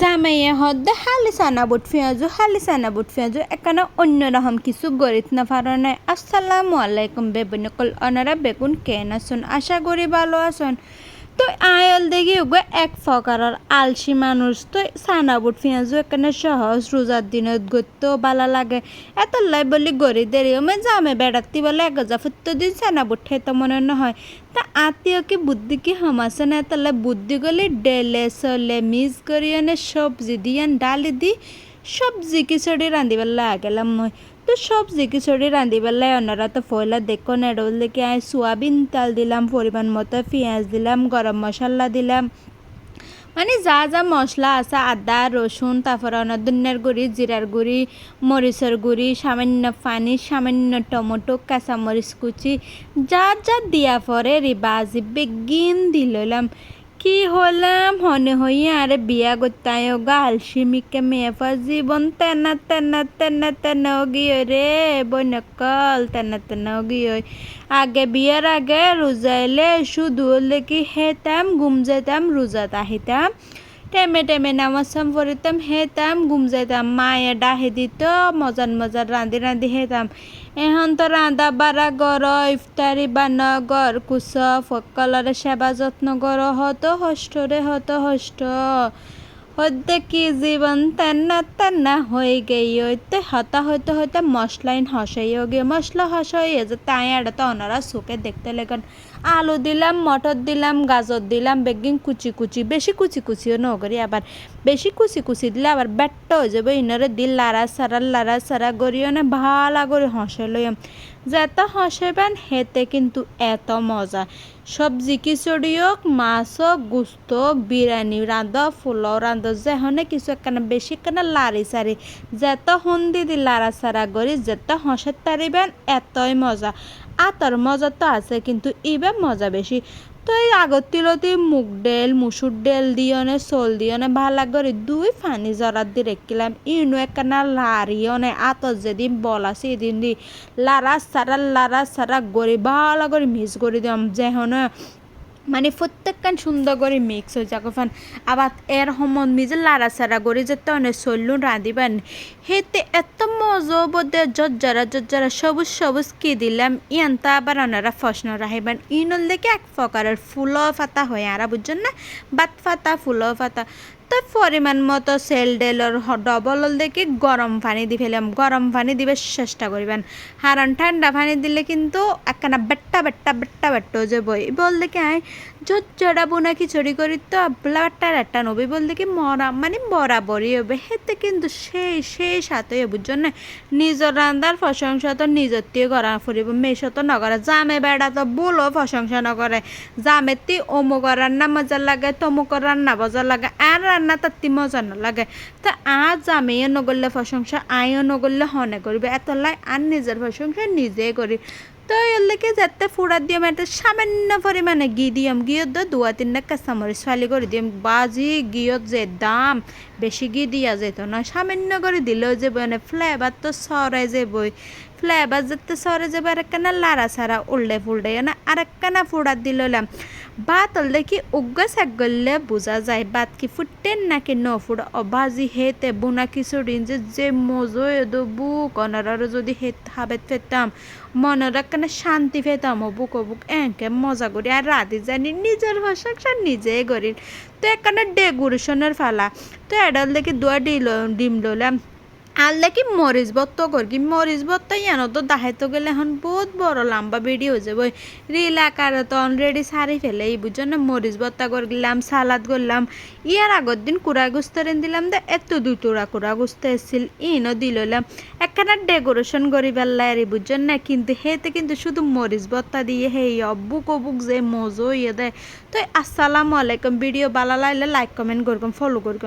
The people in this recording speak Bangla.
জামাইয়ে হদ্দে হালি সানা বুট পেঁয়াজু হালি সানা বুট পেঁয়াজু এখানে অন্যরকম কিছু গরিত না পারনে আসসালামু আলাইকুম বেবনকল অনারা বেগুন কেন আসুন আশা করি ভালো আছেন। তো আয়ল দেখি ওগো এক ফকারের আলসি মানুষ। তো সানা বুট পেঁয়াজু এখানে সহজ রোজার দিনত গত্য বালা লাগে। এত লাই বলি গড়ি দেরি আমি জামে বেড়াতি বলে এক গজা ফুত্ত দিন সানা বুট খেতে মনে নহয়। তা আত্মীয় কি বুদ্ধি কি হমাছে না তাহলে বুদ্ধি গলি ডেলে চলে মিস করি এনে সবজি দিয়ান ডালি দি সবজি খিচুড়ি রাঁধিবার গেলাম মই। তো সবজি খিচুড়ি রাঁধিবার ওনারা তো ফয়লা দেখো না এটা দেখে আয় সোয়াবিন তাল দিলাম, পরিমাণ মতো পেঁয়াজ দিলাম, গরম মশলা দিলাম। মানে যা যা মশলা আছে, আদা, রসুন, তারপরে অনেক ধনিয়ার গুঁড়ি, জিরার গুঁড়ি, মরিচের গুঁড়ি, সামান্য পানি, সামান্য টমেটো, কাঁচামরিচ কুচি, যা যা দিয়া পরে রে বাজি বেগিন দিলাম কি হলাম? হনে হইয়া আরে বিয়া করতায় সিমিকে মেয়ে পর জীবন তেনা তেনা তেনা তেনা গিয়ে রে বনকল তেনা তেনা গিয়ে। আগে বিয়ার আগে রোজাইলে শুধু কি হেতাম, গুম যেতাম রোজাত আহিতাম টেমে টেমে নামাজাম পড়িতাম হেতাম ঘুম যাইতাম। মায়ে ডাহে দিত, মজান মজার রাঁধি রাঁধি হেতাম। এখন তো রাঁধা বাড়া গর ইফতারি বান গর কুস ফকলরে সেবা যত্ন গর হত হষ্ট রে হত হষ্ট। হতে কি জীবন তান্না তান্না হয়ে গেই, হইতে হতা হইতে হইতে মশলাইন হসাইও গিয়ে মশলা হসাইয়ে যে তাই এটা তো ওনারা চোখে দেখতে লেগেন। আলু দিলাম, মটর দিলাম, গাজর দিলাম বেগিং কুচি কুচি, বেশি কুচি কুচিও নগরি আবার। বেশি কুচি কুচি দিলে আবার ব্যাটটা হয়ে যাবে, ইনরে দিল লারা সারা লারা সারা গড়িও না, ভালা করে হসে লইম যেত হসেবেন হেতে কিন্তু এত মজা। সবজি খিচুড়ি হোক, মাছ হোক, গুস্ত হোক, বিরিয়ানি রাঁধ ফুলও রাঁধ যেহনে কিছু একখানা বেশি একখানা লারি সারি। যেত হন্দি দি লারা সারা করি, যেত হসে তারিবেন এতই মজা। আতর মজা তো আছে, কিন্তু ইবে মজা বেশি। তো এই আগত তিলতি মুগ ডেল মুসুর ডেল দিয়নে, চল দিয়নে, ভালো করে দুই ফানি জরাত দি রেখিলাম ইনো একখানা লারিয়নে আতর যেদিন বল এদিন দি। লারা সারা লারা সারা গড়ি, ভালো করে মিস করে দিলাম যেহন মানে প্রত্যেকখান সুন্দর করে মিক্স হয়ে যাক আবার এর সময় মিজে লাড়া সারা করে যেতে অনেক চললু রাঁধিবেন। হেতে এত মজা বোধে জজ্জারা জজ্জারা সবুজ সবুজ কি দিলাম, ইয়ান্তা আবার ওনারা ফসন রাহিবেন ইনল দেখে এক প্রকারের ফুল ফাতা হয়ে, আর বুঝছেন না? বাত ফাতা ফুল ফাতা। তো পরিমাণ মতো সেল ডেলর ডবল দেখি গরম পানি দি ফেলাম। গরম পানি দিবে চেষ্টা করবেন। হারান ঠান্ডা পানি দিলে কিন্তু একখানা বেট্টা বেট্টা বেট্টা বেট্টা যে বই বল দেখে আয় জোচ্চড়া বোনা খিচুড়ি করি তো, আবলা বেট্টা একটা নবী বল দেখি মরা মানে বরাবরই হবে। হেতে কিন্তু সেই সেই সাথে বুঝছেন না? নিজের রান্দার প্রশংসা তো নিজের দিয়ে করা ফুরিব। মেশো তো নকরে জামে বেড়া তো বলো প্রশংসা নকরে জামেতি অমুক রান্না মজা লাগে, তমুক রান্না মজা লাগে। আর রান্না তাত্তি মজা লাগে। তা আজ আমিও নগরলে প্রশংসা আইও নগরলে হনে করবে। এত লাই আর নিজের প্রশংসা নিজে করি। তো এর লেগে যাতে ফুড়া দিয়াম একটা সামান্য পরিমাণে ঘি দিয়াম। ঘিয়ত দো দুয়া তিনটা কাঁচামরিচ ফালি করে দিয়াম। বাজি, ঘিয়ত যে দাম, বেশি ঘি দিয়া যেত না। সামান্য করে দিলেও যে মানে ফ্লেভার তো সরাই যে বই। ফ্লেভার যাতে সরে যাবে আর একখানা লাড়া সারা উল্টে ফুলটে না আর একখানা ফুড়া দিলাম ভাত হলে কি উগ্র গলে বোঝা যায় ভাত কি ফুটেন নাকি ন ফুট অবাজি হেতে বোনা খিচুড়ি যে যে মজো এদো বুক অনারারও যদি হেত হাবেত ফেতাম মনের একখানে শান্তি পেতাম ও বুক ও বুক এঁকে মজা করি আর রাতে জানি নিজের ভাষা নিজে করি তো একখানে ডেকোরেশনের ফালা তো এডাল দেখি দোয়া ডিল ডিম লইলাম আল্লাহ কি মরিচ বত্ত কর কি মরিচ বত্ত ইয়ানো তো দাহাইতো গেলে এখন বহুত বড় লম্বা ভিডিও যাবে রিল আকারে তো অলরেডি সারি ফেলে এই বুঝছ না মরিচ বত্তা করলাম সালাদ করলাম। ইয়ার আগর দিন কুড়া গুস্তরেন দিলাম দে এত দুটোরা কুড়া গুস্ত এসেছিল, ইনও দিলাম একখানা ডেকোরেশন করি পেলাই আর বুঝছ না কিন্তু হেতে কিন্তু শুধু মরিচ বত্তা দিয়ে হেই অব্বুক অবুক যে মজো ইয়ে দেয় তো আসসালামু আলাইকুম ভিডিও ভালো লাগলে লাইক কমেন্ট করবেন ফলো করবেন।